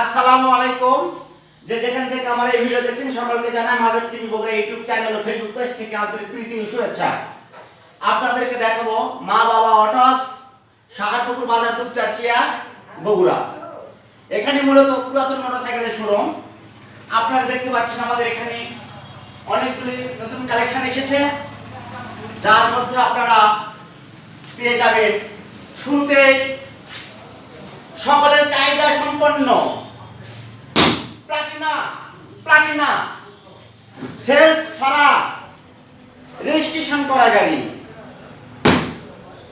আসসালামু আলাইকুম। যে যেখান থেকে আমার এই ভিডিও দেখছেন, সকলকে জানাই mother TV Bogura YouTube channel ও ফেসবুক পেজ থেকে আন্তরিক প্রীতি ও শুভেচ্ছা। আপনাদেরকে দেখাবো মা বাবা অটস সাহারপুকুর বাজার দুপচাচিয়া, বগুড়া। এখানে মূলত পুরাতন মোটরসাইকেলের শোরুম। আপনারা দেখতে পাচ্ছেন আমাদের এখানে অনেকগুলি নতুন কালেকশন এসেছে। যার মধ্যে আপনারা পেয়ে যাবেন শুরুতেই সকলের চাহিদা সম্পন্ন প্লাটিনা প্লাটিনা। সেলফ সারা রেজিস্ট্রেশন করা গাড়ি।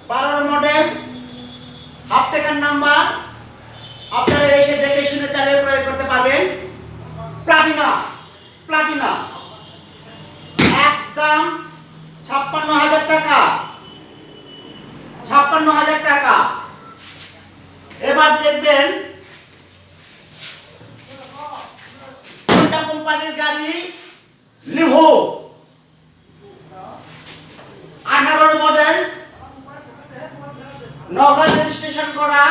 বারোর মডেল হাফ টেকার নাম্বার আপনারা এসে দেখে শুনে চালিয়ে প্রয়োগ করতে পারবেন। প্লাটিনা প্লাটিনা একদম ছাপ্পান্ন হাজার টাকা ছাপ্পান্ন হাজার টাকা এবার দেখবেন হোন্ডা কোম্পানির গাড়ি লিভো আঠারোর মডেল নগদ রেজিস্ট্রেশন করা,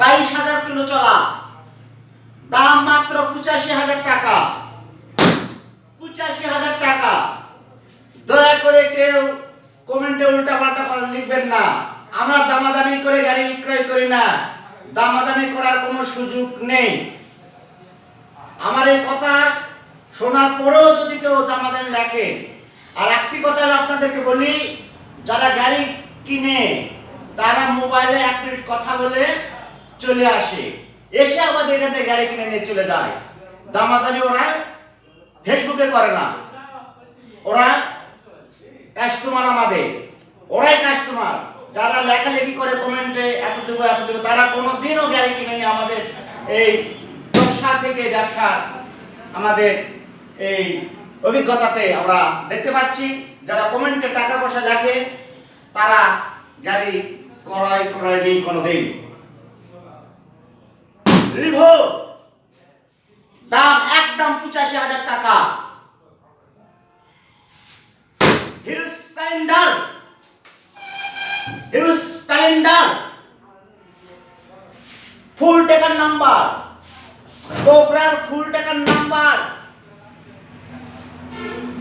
বাইশ হাজার কিলো চলা। দাম মাত্র পঁচাশি হাজার টাকা। পঁচাশি হাজার টাকা। দয়া করে কেউ কমেন্টে উল্টা পাল্টা লিখবেন না। আমরা দামাদামি করে গাড়ি বিক্রয় করি না। দামাদামি করার কোনো সুযোগ নেই। আমার এই কথা শোনার পরেও যদি কেউ দামাদামি রাখে, আর একটি কথা আমি আপনাদেরকে বলি, যারা গাড়ি কিনে, তারা মোবাইলে এক মিনিট কথা বলে চলে আসে। এসে আমাদের এখান থেকে গাড়ি কিনে নিয়ে চলে যায়। দামাদামি ওরা ফেসবুকে করে না। ওরা কাস্টমার আমাদের। ওরাই কাস্টমার যারা লেখালেখি করে কমেন্টে এত দেবো এত দেবো তারা কোনোদিনও গাড়ি কিনে নিয়ে আমাদের এই থেকে ব্যবসার আমাদের এই অভিজ্ঞতাতে আমরা দেখতে পাচ্ছি, যারা কমেন্টে টাকা পয়সা লেখে, তারা গাড়ি ক্রয় ক্রয় নেই কোনোদিন। দাম একদম পঁচাশি হাজার টাকা। হিরো হিরো ফুল টেকার নাম্বার কোবরার ফুল টেকার নাম্বার।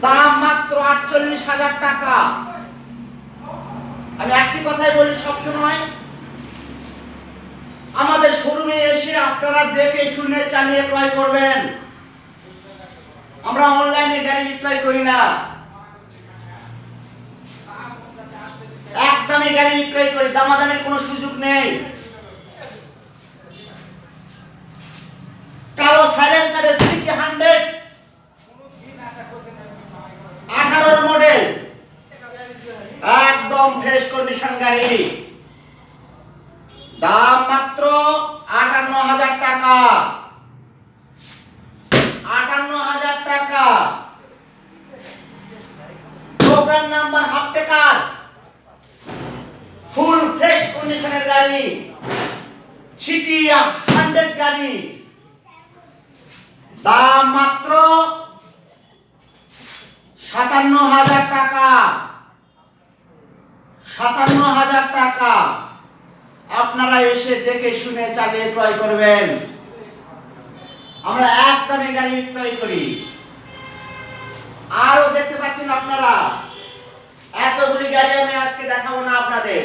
দাম মাত্র আটচল্লিশ হাজার টাকা। আমি একটি কথাই বলি সবসময়, আমাদের শোরুমে এসে আপনারা দেখে শুনে চালিয়ে ক্রয় করবেন। আমরা অনলাইনে গাড়ি বিক্রয় করি না। একদমই গাড়ি বিক্রয় করি, দামাদামের কোনো সুযোগ নেই কালো সাইলেন্সারের সিটি হান্ড্রেড আঠারোর মডেল ফ্রেশ কন্ডিশন গাড়ি দাম মাত্র আটান্ন হাজার টাকা। আটান্ন হাজার টাকা। প্রোগ্রাম নাম্বার হাফ টেকার। ফুল ফ্রেশ কন্ডিশনের গাড়ি। সিটি হান্ড্রেড গাড়ি। দাম মাত্র সাতান্ন হাজার টাকা সাতান্ন হাজার টাকা আপনারা এসে দেখে শুনে চালিয়ে ক্রয় করবেন। আমরা এক দামে গাড়ি বিক্রয় করি। আরও দেখতে পাচ্ছেন আপনারা, এতগুলি গাড়ি আমি আজকে দেখাবো না আপনাদের।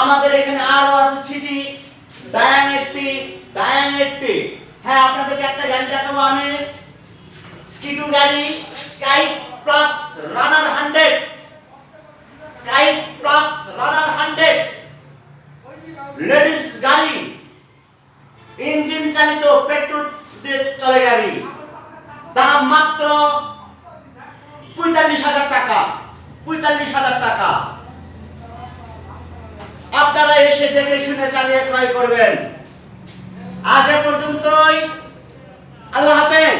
আমাদের এখানে আরও আছে সিটি ডায়ান এইটটি ডায়ান এইটটি হ্যাঁ আপনাদেরকে একটা গাড়ি দেখাবো আমি। স্কিডু গাড়ি, kite plus runner hundred. Kite plus runner hundred ladies গাড়ি ইঞ্জিন চালিত পেট্রোল দিয়ে চলে গাড়ি। দাম মাত্র পঁয়তাল্লিশ হাজার টাকা, পঁয়তাল্লিশ হাজার টাকা। আপনারা এসে দেখে শুনে চালিয়ে ক্রয় করবেন। আজ এ পর্যন্তই। আল্লাহ হাফেজ।